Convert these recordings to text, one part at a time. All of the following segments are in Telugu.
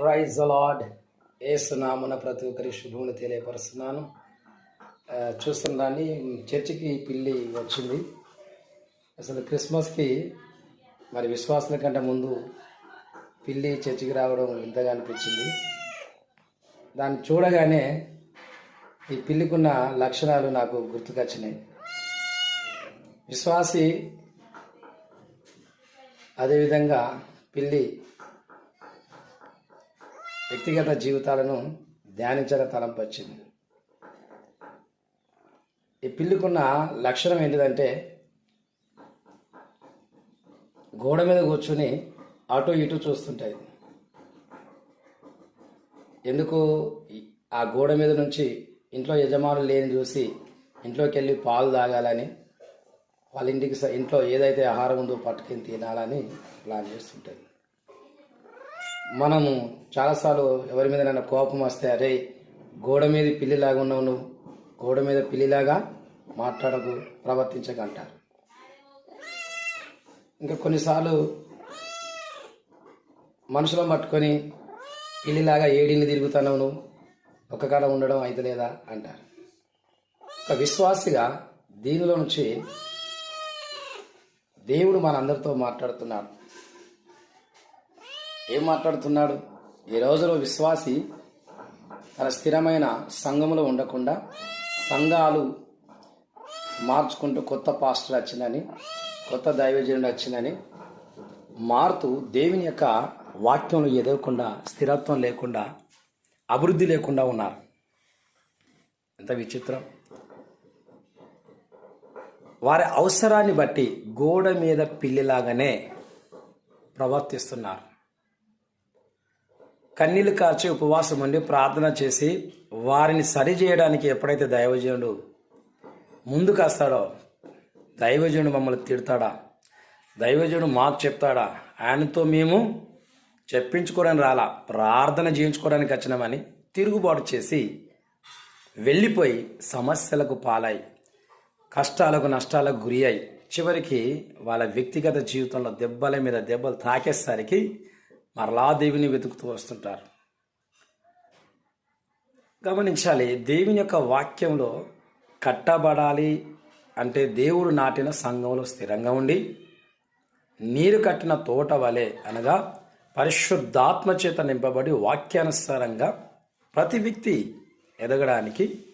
ప్రైజ్ అలాడ్ ఏసునామున ప్రతి ఒక్కరి శుభములు తెలియపరుస్తున్నాను. చూస్తున్న దాన్ని చర్చికి పిల్లి వచ్చింది. అసలు క్రిస్మస్కి మరి విశ్వాసుల కంటే ముందు పిల్లి చర్చికి రావడం ఇంతగా అనిపించింది? దాన్ని చూడగానే ఈ పిల్లికున్న లక్షణాలు నాకు గుర్తుకొచ్చినాయి. విశ్వాసి అదేవిధంగా పిల్లి వ్యక్తిగత జీవితాలను ధ్యానించడం తలంపు వచ్చింది. ఈ పిల్లికున్న లక్షణం ఏంటిదంటే గోడ మీద కూర్చుని అటు ఇటు చూస్తుంటాయి. ఎందుకు? ఆ గోడ మీద నుంచి ఇంట్లో యజమానులు లేని చూసి ఇంట్లోకి వెళ్ళి పాలు తాగాలని వాళ్ళ ఇంటికి స- ఇంట్లో ఏదైతే ఆహారం ఉందో పట్టుకుని తినాలని ప్లాన్ చేస్తుంటుంది మనము చాలాసార్లు ఎవరి మీదనైనా కోపం వస్తే అరే గోడ మీద పిల్లిలాగా ఉన్నావు నువ్వు గోడ మీద పిల్లిలాగా మాట్లాడకు ప్రవర్తించకంటారు. ఇంకా కొన్నిసార్లు మనుషులను పట్టుకొని పిల్లిలాగా ఏడిని తిరుగుతున్నావు నువ్వు ఒక ఉండడం అయితలేదా అంటారు. ఒక విశ్వాసిగా దీనిలో నుంచి దేవుడు మనందరితో మాట్లాడుతున్నాడు. ఏం మాట్లాడుతున్నాడు? ఈ రోజులో విశ్వాసి తన స్థిరమైన సంఘములో ఉండకుండా సంఘాలు మార్చుకుంటూ కొత్త పాస్టర్ వచ్చిందని కొత్త దైవజనుడు వచ్చిందని మారుతూ దేవుని యొక్క వాక్యంలో ఎదగకుండా స్థిరత్వం లేకుండా అభివృద్ధి లేకుండా ఉన్నారు. ఎంత విచిత్రం. వారి అవసరాన్ని బట్టి గోడ మీద పిల్లిలాగానే ప్రవర్తిస్తున్నారు. కన్నీళ్ళు కార్చి ఉపవాసం ఉండి ప్రార్థన చేసి వారిని సరి చేయడానికి ఎప్పుడైతే దైవజనుడు ముందుకు వస్తాడో దైవజనుడు మమ్మల్ని తిడతాడా? దైవజనుడు మాకు చెప్తాడా? ఆయనతో మేము చెప్పించుకోవడానికి రాలా ప్రార్థన చేయించుకోవడానికి వచ్చినామని తిరుగుబాటు చేసి వెళ్ళిపోయి సమస్యలకు పాలై కష్టాలకు నష్టాలకు గురి అయి చివరికి వాళ్ళ వ్యక్తిగత జీవితంలో దెబ్బల మీద దెబ్బలు తాకేసరికి మరలా దేవిని వెతుకుతూ వస్తుంటారు. గమనించాలి దేవుని యొక్క వాక్యంలో కట్టబడాలి అంటే దేవుడు నాటిన సంఘంలో స్థిరంగా ఉండి నీరు కట్టిన తోట వలె అనగా పరిశుద్ధాత్మ చేత నింపబడి వాక్యానుసారంగా ప్రతి వ్యక్తి ఎదగడానికి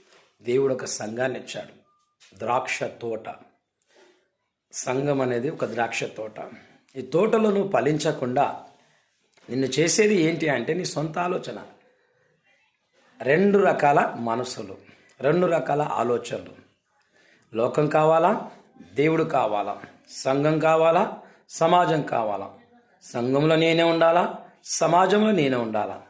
దేవుడు ఒక సంఘాన్ని ఇచ్చాడు. ద్రాక్ష తోట. సంఘం అనేది ఒక ద్రాక్ష తోట. ఈ తోటలో నువ్వు ఫలించకుండా నిన్ను చేసేది ఏంటి అంటే నీ సొంత ఆలోచన. రెండు రకాల మనసులు రెండు రకాల ఆలోచనలు. లోకం కావాలా? దేవుడు కావాలా? సంఘం కావాలా? సమాజం కావాలా? సంఘంలో నేనే ఉండాలా? సమాజంలో నేనే ఉండాలా?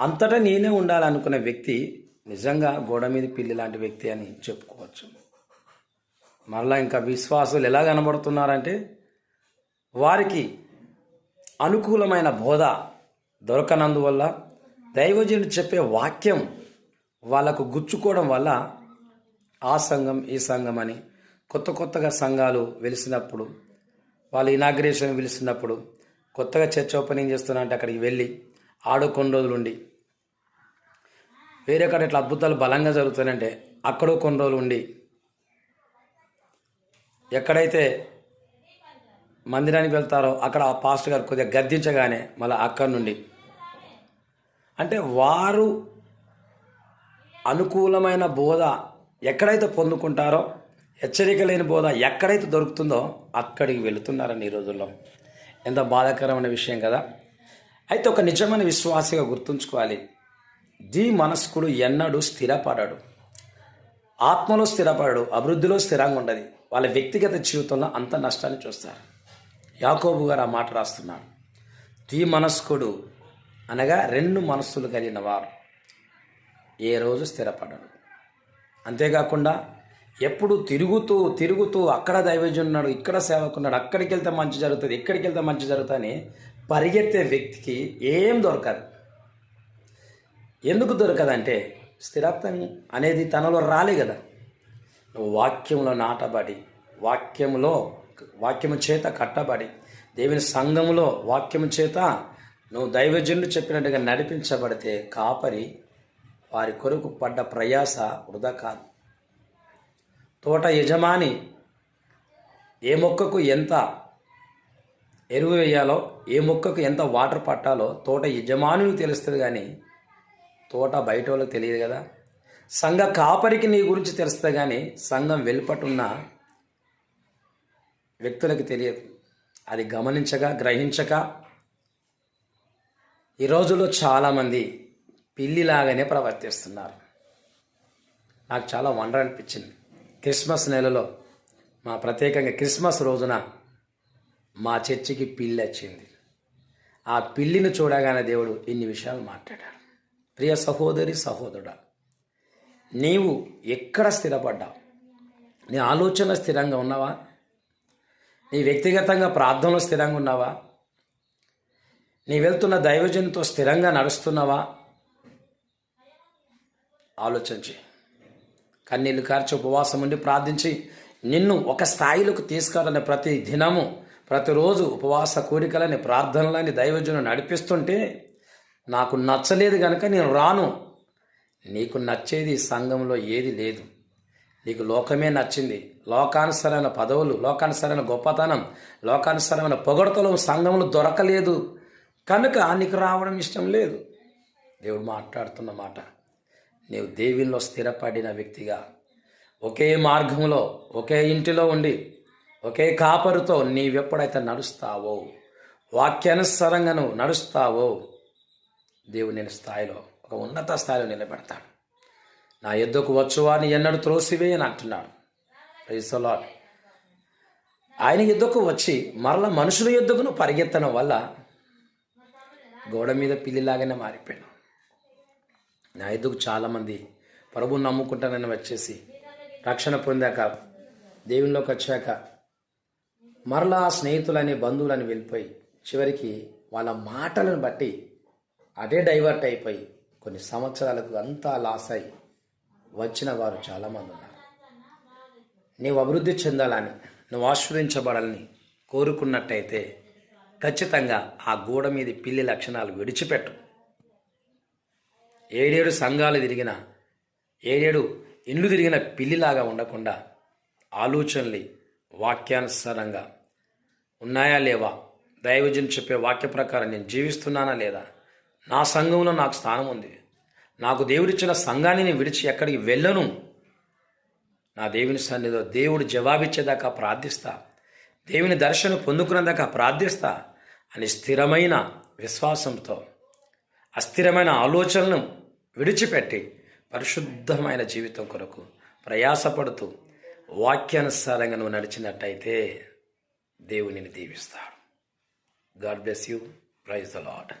అంతటా నేనే ఉండాలనుకున్న వ్యక్తి నిజంగా గోడ మీద పిల్లి లాంటి వ్యక్తి అని చెప్పుకోవచ్చు. మరలా ఇంకా విశ్వాసులు ఎలా కనబడుతున్నారంటే వారికి అనుకూలమైన బోధ దొరకనందువల్ల దైవజనుడు చెప్పే వాక్యం వాళ్ళకు గుచ్చుకోవడం వల్ల ఆ సంఘం ఈ సంఘం అని కొత్త కొత్తగా సంఘాలు వెలిసినప్పుడు వాళ్ళు ఇనాగ్రేషన్ పిలిచినప్పుడు కొత్తగా చర్చ్ ఓపెనింగ్ చేస్తున్నా అంటే అక్కడికి వెళ్ళి ఆడు కొన్ని రోజులు ఉండి వేరే కాడ ఇట్లా అద్భుతాలు బలంగా జరుగుతాయంటే అక్కడో కొన్ని రోజులు ఉండి ఎక్కడైతే మందిరానికి వెళ్తారో అక్కడ ఆ పాస్టర్ గారు కొద్దిగా గద్దించగానే మళ్ళీ అక్కడి నుండి. అంటే వారు అనుకూలమైన బోధ ఎక్కడైతే పొందుకుంటారో హెచ్చరిక లేని బోధ ఎక్కడైతే దొరుకుతుందో అక్కడికి వెళుతున్నారని ఈ రోజుల్లో. ఎంత బాధాకరమైన విషయం కదా. అయితే ఒక నిజమైన విశ్వాసిగా గుర్తుంచుకోవాలి. దీ మనస్కుడు ఎన్నడూ స్థిరపడడు. ఆత్మలో స్థిరపడడు అభివృద్ధిలో స్థిరంగా ఉండదు. వాళ్ళ వ్యక్తిగత జీవితంలో అంత నష్టాన్ని చూస్తారు. యాకోబు గారు ఆ మాట రాస్తున్నాడు దీ మనస్కుడు అనగా రెండు మనస్సులు కలిగిన వారు ఏ రోజు స్థిరపడరు. అంతేకాకుండా ఎప్పుడు తిరుగుతూ తిరుగుతూ అక్కడ దైవజన్ ఇక్కడ సేవకున్నాడు అక్కడికి వెళ్తే మంచి జరుగుతుంది ఇక్కడికి వెళ్తే మంచి జరుగుతుంది పరిగెత్తే వ్యక్తికి ఏం దొరకదు. ఎందుకు దొరకదంటే స్థిరత్వం అనేది తనలో రాలే కదా. నువ్వు వాక్యంలో నాటబడి వాక్యంలో వాక్యము చేత కట్టబడి దేవుని సంఘములో వాక్యము చేత నువ్వు దైవజనుడు చెప్పినట్టుగా నడిపించబడితే కాపరి వారి కొరకు పడ్డ ప్రయాస వృధా కాదు. తోట యజమాని ఏ మొక్కకు ఎంత ఎరువు వేయాలో ఏ మొక్కకు ఎంత వాటర్ పట్టాలో తోట యజమానులకు తెలుస్తుంది కానీ తోట బయట వాళ్ళకి తెలియదు కదా. సంఘ కాపరికి నీ గురించి తెలుస్తుంది కానీ సంఘం వెలుపటున్న వ్యక్తులకు తెలియదు. అది గమనించక గ్రహించక ఈ రోజుల్లో చాలామంది పిల్లిలాగానే ప్రవర్తిస్తున్నారు. నాకు చాలా వండర్ అనిపించింది. క్రిస్మస్ నెలలో మా ప్రత్యేకంగా క్రిస్మస్ రోజున మా చర్చికి పిల్లి వచ్చింది. ఆ పిల్లిని చూడగానే దేవుడు ఇన్ని విషయాలు మాట్లాడాడు. ప్రియ సహోదరి సహోదరుడా నీవు ఎక్కడ స్థిరపడ్డావు? నీ ఆలోచన స్థిరంగా ఉన్నావా? నీ వ్యక్తిగతంగా ప్రార్థనలో స్థిరంగా ఉన్నావా? నీ వెళ్తున్న దైవజనంతో స్థిరంగా నడుస్తున్నావా? ఆలోచించి కన్నీళ్ళు కార్చి ఉపవాసం ఉండి ప్రార్థించి నిన్ను ఒక స్థాయిలోకి తీసుకురాలని ప్రతి దినము ప్రతిరోజు ఉపవాస కోరికలని ప్రార్థనలని దైవజనం నడిపిస్తుంటే నాకు నచ్చలేదు కనుక నేను రాను. నీకు నచ్చేది సంఘంలో ఏది లేదు. నీకు లోకమే నచ్చింది. లోకానుసరమైన పదవులు లోకానుసరమైన గొప్పతనం లోకానుసరమైన పొగడతలు సంఘములు దొరకలేదు. కనుక నీకు రావడం ఇష్టం లేదు. దేవుడు మాట్లాడుతున్న మాట. నీవు దేవుల్లో స్థిరపడిన వ్యక్తిగా ఒకే మార్గంలో ఒకే ఇంటిలో ఉండి ఒకే కాపరుతో నీవెప్పుడైతే నడుస్తావో వాక్యానుసరంగా నువ్వు నడుస్తావో దేవుడు నేను స్థాయిలో ఒక ఉన్నత స్థాయిలో నిలబెడతాడు. నా యుద్ధకు వచ్చువాని ఎన్నడు త్రోసివేయని అంటున్నాడు. ప్రైసలాడ్ ఆయన యుద్ధకు వచ్చి మరల మనుషుల యుద్ధకును పరిగెత్తడం వల్ల గోడ మీద పిల్లిలాగానే మారిపోయాను నా ఎద్దుకు చాలామంది ప్రభువుని నమ్ముకుంటానని వచ్చేసి రక్షణ పొందాక దేవునిలోకి వచ్చాక మరలా స్నేహితులని బంధువులని వెళ్ళిపోయి చివరికి వాళ్ళ మాటలను బట్టి అదే డైవర్ట్ అయిపోయి కొన్ని సంవత్సరాలకు అంతా లాస్ అయ్యి వచ్చిన వారు చాలామంది ఉన్నారు నీవు అభివృద్ధి చెందాలని నువ్వు ఆశ్రయించబడాలని కోరుకున్నట్టయితే ఖచ్చితంగా ఆ గోడ మీద పిల్లి లక్షణాలు విడిచిపెట్టు. ఏడేడు సంఘాలు తిరిగిన ఏడేడు ఇండ్లు తిరిగిన పిల్లిలాగా ఉండకుండా ఆలోచనలు వాక్యానుసారంగా ఉన్నాయా లేవా? దైవజన్ చెప్పే వాక్య ప్రకారం నేను జీవిస్తున్నానా లేదా? నా సంఘంలో నాకు స్థానం ఉంది. నాకు దేవుడిచ్చిన సంఘాన్ని నేను విడిచి ఎక్కడికి వెళ్ళను. నా దేవుని సన్నిధిలో దేవుడు జవాబిచ్చేదాకా ప్రార్థిస్తా. దేవుని దర్శనం పొందుకునేదాకా ప్రార్థిస్తా అని స్థిరమైన విశ్వాసంతో అస్థిరమైన ఆలోచనలను విడిచిపెట్టి పరిశుద్ధమైన జీవితం కొరకు ప్రయాసపడుతూ వాక్యానుసారంగా నువ్వు నడిచినట్టయితే దేవునిని దీవిస్తాడు. God bless you. Praise the Lord